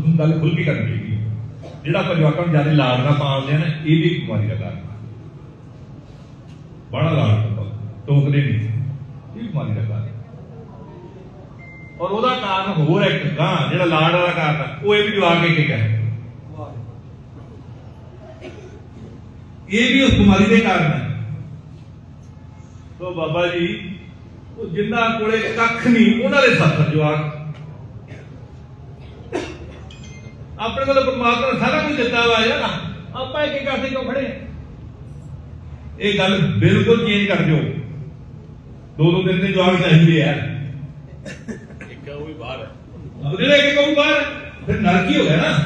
ਤੁਹਾਨੂੰ ਗੱਲ ਖੁੱਲ ਕੇ ਕਰਨੀ ਚਾਹੀਦੀ ਜਿਹੜਾ ਆਪਾਂ ਜਵਾਕਾਂ ਨੂੰ ਜ਼ਿਆਦਾ ਲਾਡ ਨਾਲ ਪਾਲਦੇ ਆ ਨਾ, ਇਹ ਵੀ ਬਿਮਾਰੀ ਦਾ ਕਾਰਨ ਬੜਾ ਲਾਡ ਟੋਕਦੇ ਨਹੀਂ। ਇਹ ਬਿਮਾਰੀ ਦਾ ਕਾਰਨ ਔਰ ਉਹਦਾ ਕਾਰਨ ਹੋਰ ਇੱਕ ਗਾਂ, ਜਿਹੜਾ ਲਾਡ ਦਾ ਕਾਰਨ ਉਹ ਇਹ ਵੀ ਜਵਾਕ ਕੇ ਇੱਕ ਇਹ ਵੀ ਉਸ ਬਿਮਾਰੀ ਦੇ ਕਾਰਨ ਹੈ। ਤੋ ਬਾਬਾ ਜੀ, ਉਹ ਜਿੰਨਾ ਕੋਲੇ ਕੱਖ ਨਹੀਂ, ਉਹਨਾਂ ਦੇ ਸੱਤ ਜਵਾਕ। ਆਪਣੇ ਕੋਲ ਪਰਮਾਤਮਾ ਨੇ ਸਾਰਾ ਕੁਝ ਦਿੱਤਾ ਵਾ ਯਾਰ। ਆਪਾਂ ਇੱਕ ਇੱਕ ਆਸੇ ਕਿਉਂ ਖੜੇ ਹਾਂ? ਇਹ ਗੱਲ ਬਿਲਕੁਲ ਚੇਂਜ ਕਰ ਦਿਓ। ਦੋ ਦੋ ਦਿਨ ਦੇ ਜਵਾਬ ਚਾਹੀਦੇ ਆ। ਇੱਕ ਉਹ ਵੀ ਬਾਹਰ ਹੈ ਜਿਹੜਾ ਇੱਕ ਕਹੂ ਬਾਹਰ ਫਿਰ ਨਰਕੀ ਹੋ ਗਿਆ ਨਾ?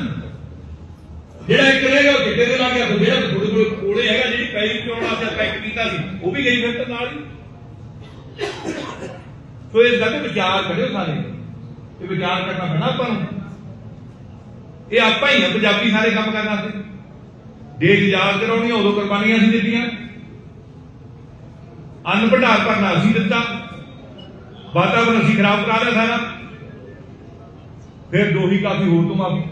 ਜਿਹੜਾ ਇੱਕ ਰਹਿ ਗਿਆ ਉਹ ਚਿੱਟੇ ਦੇ ਗਿਆ ਫਿਰ ਜਿਹੜਾ ਤੁਹਾਡੇ ਕੋਲ ਕੋਲੇ ਹੈਗਾ ਜਿਹੜੀ ਪੈਰੀ ਚੋਣ ਵਾਸਤੇ ਪੈਕ ਕੀਤਾ ਸੀ ਉਹ ਵੀ ਗਈ ਫਿਰ ਤਾਂ ਨਾਲ ਹੀ। ਸੋ ਇਸ ਗੱਲ ਤੇ ਵਿਚਾਰ ਕਰਿਓ ਸਾਰੇ। ਇਹ ਵਿਚਾਰ ਕਰਨਾ ਪੈਣਾ ਆਪਾਂ ਨੂੰ। ਇਹ ਆਪਾਂ ਹੀ ਆ, ਪੰਜਾਬੀ ਸਾਰੇ ਕੰਮ ਕਰਨ ਵਾਸਤੇ। ਦੇਸ਼ ਯਾਦ ਕਰਾਉਣੀਆਂ, ਉਦੋਂ ਕੁਰਬਾਨੀਆਂ ਸੀ ਦਿੱਤੀਆਂ। ਅੰਨ ਭੰਡਾਰ ਭਰਨਾ ਅਸੀਂ ਦਿੱਤਾ। ਵਾਤਾਵਰਨ ਅਸੀਂ ਖਰਾਬ ਕਰਾ ਲਿਆ ਸਾਰਾ। ਫਿਰ ਦੋਹੀ ਕਾਫੀ ਹੋਰ ਤੋਂ ਮਾਫੀ।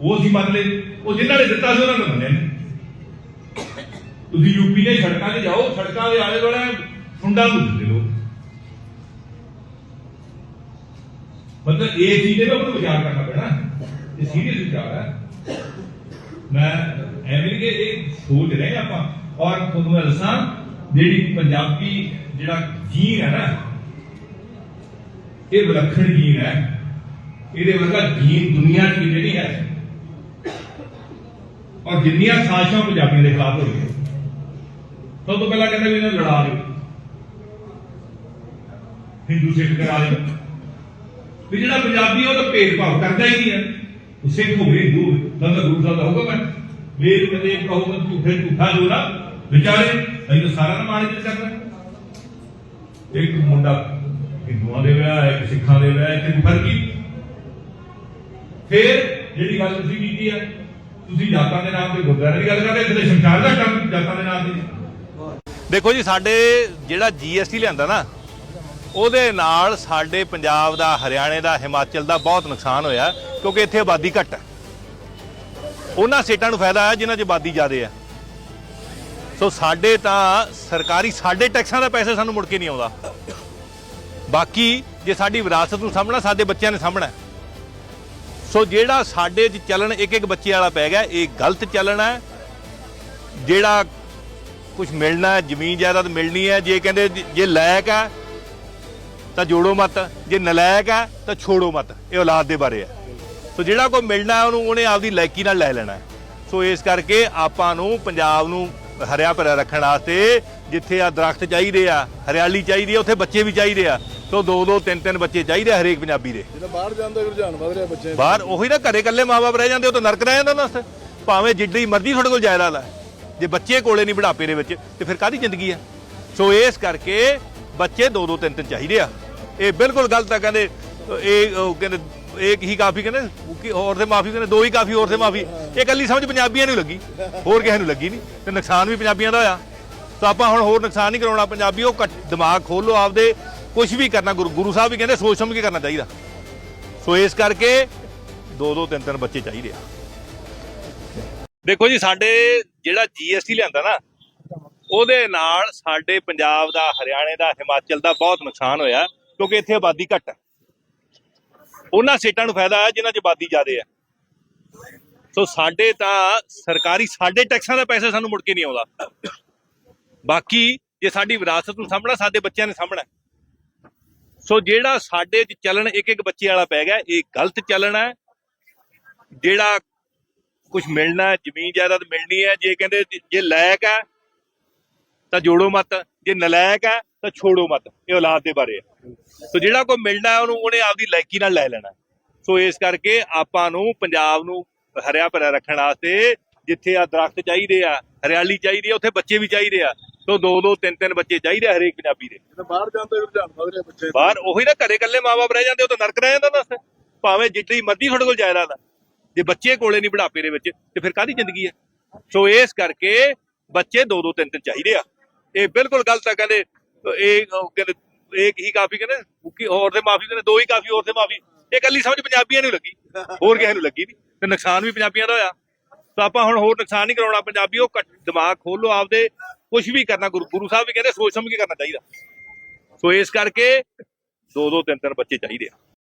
ਉਹ ਸੀ ਮੰਨ ਲਏ। ਉਹ ਜਿਨ੍ਹਾਂ ਨੇ ਦਿੱਤਾ ਸੀ, ਉਹਨਾਂ ਨੇ ਮੰਨਿਆ ਤੁਸੀਂ ਯੂਪੀ ਦੇ ਸੜਕਾਂ ਤੇ ਜਾਓ, ਸੜਕਾਂ ਦੇ ਆਲੇ ਦੁਆਲੇ ਫੁੰਡਾ ਨੂੰ ਦਿੰਦੇ ਲੋਕ ਮਤਲਬ ਇਹ ਚੀਜ਼ ਦੇ ਉੱਪਰ ਵਿਚਾਰ ਕਰਨਾ ਪੈਣਾ। ਇਹ ਸੀਰੀਅਸ ਵਿਚਾਰ ਹੈ। ਮੈਂ ਐਵੇਂ ਕਿ ਇਹ ਸੋਚ ਰਹੇ ਆਪਾਂ। ਔਰ ਤੁਹਾਨੂੰ ਮੈਂ ਦੱਸਾਂ, ਜਿਹੜੀ ਪੰਜਾਬੀ ਜਿਹੜਾ ਜੀਨ ਹੈ ਨਾ, ਇਹ ਵਿਲੱਖਣ ਜੀਨ ਹੈ। ਇਹਦੇ ਵਰਗਾ ਜੀਨ ਦੁਨੀਆ 'ਚ ਕਿਤੇ ਨਹੀਂ ਹੈ। ਔਰ ਜਿੰਨੀਆਂ ਸਾਜ਼ਿਸ਼ਾਂ ਪੰਜਾਬੀਆਂ ਦੇ ਖਿਲਾਫ ਹੋਈਆਂ ਸਭ ਤੋਂ ਪਹਿਲਾਂ ਕਹਿੰਦੇ ਵੀ ਇਹਨਾਂ ਲੜਾ ਦਿਓ। ਹਿੰਦੂ ਸਿੱਖ ਕਰਾ ਦਿਓ। ਵੀ ਜਿਹੜਾ ਪੰਜਾਬੀ ਉਹ ਤਾਂ ਭੇਦਭਾਵ ਕਰਦਾ ਹੀ ਨਹੀਂ ਹੈ। ਉਹ ਸਿੱਖ ਹੋਵੇ ਹਿੰਦੂ ਹੋਵੇ ਤਾਂ ਤਾਂ ਗੁਰੂ ਸਾਹਿਬ ਦਾ ਹੁਕਮ ਹੈ ਵੇਦ ਕਦੇ ਕਹੋ ਮਤ ਵਿਚਾਰੇ, ਅਸੀਂ ਸਾਰਾ ਨਾ ਮਾਰੇ ਤੇ ਇੱਕ ਮੁੰਡਾ ਹਿੰਦੂਆਂ ਦੇ ਵਿਆਹ, ਇੱਕ ਸਿੱਖਾਂ ਦੇ ਵਿਆਹ, ਇੱਕ ਫ਼ਰਕ ਫਿਰ ਜਿਹੜੀ ਗੱਲ ਤੁਸੀਂ ਕੀਤੀ ਹੈ, ਤੁਸੀਂ ਜਾਤਾਂ ਦੇ ਨਾਮ ਤੇ ਗੁਰਦੁਆਰੇ ਦੀ ਗੱਲ ਕਰਦੇ, ਇੱਥੇ ਸ਼ਮਸ਼ਾਨ ਦਾ ਕੰਮ ਜਾਤਾਂ ਦੇ ਨਾਮ ਤੇ। ਦੇਖੋ ਜੀ, ਸਾਡੇ ਜਿਹੜਾ ਜੀਐਸਟੀ ਲਿਆਂਦਾ ਨਾ ਉਹਦੇ ਨਾਲ ਸਾਡੇ ਪੰਜਾਬ ਦਾ, ਹਰਿਆਣੇ ਦਾ, ਹਿਮਾਚਲ ਦਾ ਬਹੁਤ ਨੁਕਸਾਨ ਹੋਇਆ, ਕਿਉਂਕਿ ਇੱਥੇ ਆਬਾਦੀ ਘੱਟ ਹੈ। ਉਹਨਾਂ ਸਟੇਟਾਂ ਨੂੰ ਫਾਇਦਾ ਹੈ ਜਿਨ੍ਹਾਂ 'ਚ ਆਬਾਦੀ ਜ਼ਿਆਦਾ ਹੈ। ਸੋ ਸਾਡੇ ਤਾਂ ਸਰਕਾਰੀ, ਸਾਡੇ ਟੈਕਸਾਂ ਦਾ ਪੈਸਾ ਸਾਨੂੰ ਮੁੜ ਕੇ ਨਹੀਂ ਆਉਂਦਾ। ਬਾਕੀ ਜੇ ਸਾਡੀ ਵਿਰਾਸਤ ਨੂੰ ਸਾਂਭਣਾ, ਸਾਡੇ ਬੱਚਿਆਂ ਨੇ ਸਾਂਭਣਾ ਸੋ ਜਿਹੜਾ ਸਾਡੇ 'ਚ ਚੱਲਣ ਇੱਕ ਇੱਕ ਬੱਚੇ ਵਾਲਾ ਪੈ ਗਿਆ, ਇਹ ਗਲਤ ਚੱਲਣ ਹੈ। ਜਿਹੜਾ ਕੁਝ ਮਿਲਣਾ ਜ਼ਮੀਨ ਜਾਇਦਾਦ ਮਿਲਣੀ ਹੈ, ਜੇ ਕਹਿੰਦੇ ਜੇ- ਜੇ ਲਾਇਕ ਹੈ ਤਾਂ ਜੋੜੋ ਮਤ। ਜੇ ਨਲਾਇਕ ਹੈ ਤਾਂ ਛੋੜੋ ਮਤ। ਇਹ ਔਲਾਦ ਦੇ ਬਾਰੇ ਹੈ। ਸੋ ਜਿਹੜਾ ਕੋਈ ਮਿਲਣਾ ਹੈ ਉਹਨੂੰ ਉਹਨੇ ਆਪਦੀ ਲਾਇਕੀ ਨਾਲ ਲੈ ਲੈਣਾ ਸੋ ਇਸ ਕਰਕੇ ਆਪਾਂ ਨੂੰ ਪੰਜਾਬ ਨੂੰ ਹਰਿਆ ਭਰਿਆ ਰੱਖਣ ਵਾਸਤੇ ਜਿੱਥੇ ਆ ਦਰਖਤ ਚਾਹੀਦੇ ਆ ਹਰਿਆਲੀ ਚਾਹੀਦੀ ਆ ਉੱਥੇ ਬੱਚੇ ਵੀ ਚਾਹੀਦੇ ਆ। ਸੋ ਦੋ ਦੋ ਤਿੰਨ ਤਿੰਨ ਬੱਚੇ ਚਾਹੀਦੇ ਆ ਹਰੇਕ ਪੰਜਾਬੀ ਦੇ। ਜਿਹੜਾ ਬਾਹਰ ਜਾਂਦਾ ਰੁਝਾਨ ਵਧ ਰਿਹਾ ਬੱਚੇ ਬਾਹਰ ਉਹੀ ਨਾ ਘਰੇ ਇਕੱਲੇ ਮਾਪੇ ਰਹਿ ਜਾਂਦੇ ਉਹ ਤਾਂ ਨਰਕ ਰਹਿ ਜਾਂਦਾ ਵਾਸਤੇ। ਭਾਵੇਂ ਜਿੱਡੀ ਮਰਜ਼ੀ ਤੁਹਾਡੇ ਕੋਲ ਜਾਇਦਾਦ ਹੈ ਜੇ ਬੱਚੇ ਕੋਲੇ ਨਹੀਂ ਬੁਢਾਪੇ ਦੇ ਵਿੱਚ ਤੇ ਫਿਰ ਕਾਦੀ ਜ਼ਿੰਦਗੀ ਆ? ਸੋ ਇਸ ਕਰਕੇ ਬੱਚੇ ਦੋ ਦੋ ਤਿੰਨ ਤਿੰਨ ਚਾਹੀਦੇ ਆ। ਇਹ ਬਿਲਕੁਲ ਗਲਤ ਆ, ਕਹਿੰਦੇ, ਇਹ, ਉਹ ਕਹਿੰਦੇ ਇੱਕ ਹੀ ਕਾਫੀ ਕਹਿੰਦੇ ਕਿ ਹੋਰ ਤੇ ਮਾਫੀ ਕਹਿੰਦੇ, ਦੋ ਹੀ ਕਾਫੀ ਹੋਰ ਤੇ ਮਾਫੀ। ਇਹ ਇਕੱਲੀ ਸਮਝ ਪੰਜਾਬੀਆਂ ਨੂੰ ਲੱਗੀ, ਹੋਰ ਕਿਸੇ ਨੂੰ ਲੱਗੀ ਨਹੀਂ, ਤੇ ਨੁਕਸਾਨ ਵੀ ਪੰਜਾਬੀਆਂ ਦਾ ਹੋਇਆ। ਤਾਂ ਆਪਾਂ ਹੁਣ ਹੋਰ ਨੁਕਸਾਨ ਨਹੀਂ ਕਰਾਉਣਾ, ਪੰਜਾਬੀਓ ਘੱਟ ਦਿਮਾਗ ਖੋਲੋ ਆਪਦੇ ਕੁਝ ਵੀ ਕਰਨਾ, ਗੁਰੂ ਗੁਰੂ ਸਾਹਿਬ ਵੀ ਕਹਿੰਦੇ ਸੋਚ ਸਮਝ ਕੇ ਕਰਨਾ ਚਾਹੀਦਾ। ਸੋ ਇਸ ਕਰਕੇ ਦੋ ਦੋ ਤਿੰਨ ਤਿੰਨ ਬੱਚੇ ਚਾਹੀਦੇ ਆ। ਦੇਖੋ ਜੀ, ਸਾਡੇ ਜਿਹੜਾ ਜੀਐਸਟੀ ਲਿਆਂਦਾ ਨਾ ਉਹਦੇ ਨਾਲ ਸਾਡੇ ਪੰਜਾਬ ਦਾ, ਹਰਿਆਣੇ ਦਾ, ਹਿਮਾਚਲ ਦਾ ਬਹੁਤ ਨੁਕਸਾਨ ਹੋਇਆ ਕਿਉਂਕਿ ਇੱਥੇ ਆਬਾਦੀ ਘੱਟ ਹੈ। ਉਹਨਾਂ ਸਟੇਟਾਂ ਨੂੰ ਫਾਇਦਾ ਹੈ ਜਿਨ੍ਹਾਂ 'ਚ ਆਬਾਦੀ ਜ਼ਿਆਦਾ ਹੈ। ਸੋ ਸਾਡੇ ਤਾਂ ਸਰਕਾਰੀ, ਸਾਡੇ ਟੈਕਸਾਂ ਦਾ ਪੈਸਾ ਸਾਨੂੰ ਮੁੜ ਕੇ ਨਹੀਂ ਆਉਂਦਾ। ਬਾਕੀ ਜੇ ਸਾਡੀ ਵਿਰਾਸਤ ਨੂੰ ਸਾਂਭਣਾ, ਸਾਡੇ ਬੱਚਿਆਂ ਨੇ ਸਾਂਭਣਾ ਸੋ ਜਿਹੜਾ ਸਾਡੇ 'ਚ ਚੱਲਣ ਇੱਕ ਇੱਕ ਬੱਚੇ ਵਾਲਾ ਪੈ ਗਿਆ, ਇਹ ਗਲਤ ਚੱਲਣ ਹੈ। ਜਿਹੜਾ ਕੁਝ ਮਿਲਣਾ ਜ਼ਮੀਨ ਜਾਇਦਾਦ ਮਿਲਣੀ ਹੈ, ਜੇ ਕਹਿੰਦੇ ਜੇ- ਜੇ ਲਾਇਕ ਹੈ ਤਾਂ ਜੋੜੋ ਮਤ। ਜੇ ਨਲਾਇਕ ਹੈ ਤਾਂ ਛੋੜੋ ਮਤ। ਇਹ ਔਲਾਦ ਦੇ ਬਾਰੇ ਹੈ। ਸੋ ਜਿਹੜਾ ਕੋਈ ਮਿਲਣਾ ਉਹਨੂੰ ਉਹਨੇ ਆਪਦੀ ਲਾਇਕੀ ਨਾਲ ਲੈ ਲੈਣਾ। ਸੋ ਇਸ ਕਰਕੇ ਆਪਾਂ ਨੂੰ ਪੰਜਾਬ ਨੂੰ ਹਰਿਆ ਭਰਿਆ ਰੱਖਣ ਵਾਸਤੇ ਜਿੱਥੇ ਆ ਦਰਖਤ ਚਾਹੀਦੇ ਆ ਹਰਿਆਲੀ ਚਾਹੀਦੀ ਆ ਉੱਥੇ ਬੱਚੇ ਵੀ ਚਾਹੀਦੇ ਆ। ਸੋ ਦੋ ਦੋ ਤਿੰਨ ਤਿੰਨ ਬੱਚੇ ਚਾਹੀਦੇ ਆ ਹਰੇਕ ਪੰਜਾਬੀ ਦੇ। ਬਾਹਰ ਜਾਂਦਾ ਰੁਝਾਨ ਵਧ ਰਿਹਾ ਬੱਚੇ ਬਾਹਰ ਉਹੀ ਨਾ ਘਰੇ ਇਕੱਲੇ ਮਾਪੇ ਰਹਿ ਜਾਂਦੇ ਉਹ ਤਾਂ ਨਰਕ ਰਹਿ ਜਾਂਦਾ ਵਾਸਤੇ ਭਾਵੇਂ ਜਿੱਡੀ ਮਰਜ਼ੀ ਤੁਹਾਡੇ ਕੋਲ ਜਾਇਦਾਦ ਹੈ ਜੇ ਬੱਚੇ ਕੋਲੇ ਨਹੀਂ ਬੁਢਾਪੇ ਦੇ ਵਿੱਚ ਤੇ ਫਿਰ ਕਾਦੀ ਜ਼ਿੰਦਗੀ ਹੈ ਸੋ ਇਸ ਕਰਕੇ ਬੱਚੇ ਦੋ ਦੋ ਤਿੰਨ ਤਿੰਨ ਚਾਹੀਦੇ ਆ। ਇਹ ਬਿਲਕੁਲ ਗਲਤ ਆ, ਕਹਿੰਦੇ, ਇਹ ਕਹਿੰਦੇ ਇੱਕ ਹੀ ਕਾਫੀ ਕਹਿੰਦੇ ਕਿ ਹੋਰ ਤੇ ਮਾਫੀ ਕਹਿੰਦੇ, ਦੋ ਹੀ ਕਾਫੀ ਹੋਰ ਤੇ ਮਾਫੀ। ਇਹ ਕੱਲੀ ਸਮਝ ਪੰਜਾਬੀਆਂ ਨੂੰ ਲੱਗੀ, ਹੋਰ ਕਿਸੇ ਨੂੰ ਲੱਗੀ ਨਹੀਂ। ਤੇ ਨੁਕਸਾਨ ਵੀ ਪੰਜਾਬੀਆਂ ਦਾ ਹੋਇਆ। ਤਾਂ ਆਪਾਂ ਹੁਣ ਹੋਰ ਨੁਕਸਾਨ ਨਹੀਂ ਕਰਾਉਣਾ ਪੰਜਾਬੀਓ ਘੱਟ ਦਿਮਾਗ ਖੋਲੋ ਆਪਦੇ ਕੁਝ ਵੀ ਕਰਨਾ, ਗੁਰੂ ਗੁਰੂ ਸਾਹਿਬ ਵੀ ਕਹਿੰਦੇ ਸੋਚ ਸਮਝ ਕੇ ਕਰਨਾ ਚਾਹੀਦਾ। ਸੋ ਇਸ ਕਰਕੇ ਦੋ ਦੋ ਤਿੰਨ ਤਿੰਨ ਬੱਚੇ ਚਾਹੀਦੇ ਆ।